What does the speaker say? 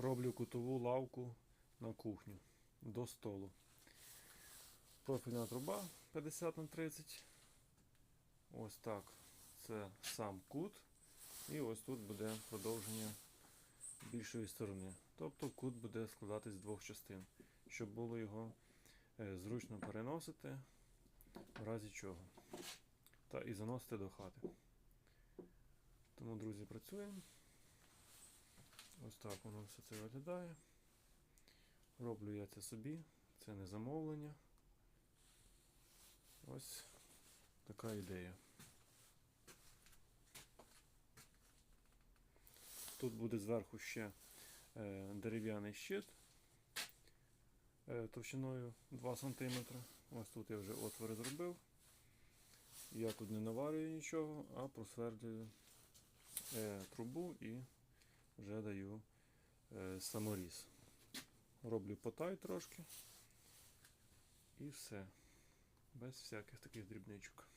роблю кутову лавку на кухню до столу. Профільна труба 50 на 30. Ось так. Це сам кут. І ось тут буде продовження більшої сторони. Тобто кут буде складатись з двох частин, щоб було його е, зручно переносити, в разі чого. Та і заносити до хати. Тому, друзі, працюємо. Ось так воно все це виглядає. Роблю я це собі, це не замовлення. Ось така ідея. Тут буде зверху ще е, дерев'яний щит е, товщиною 2 см. Ось тут я вже отвори зробив. Я тут не наварюю нічого, а просвердлюю е, трубу і вже даю е, саморіз. Роблю потай трошки. І все. Без всяких таких дрібничок.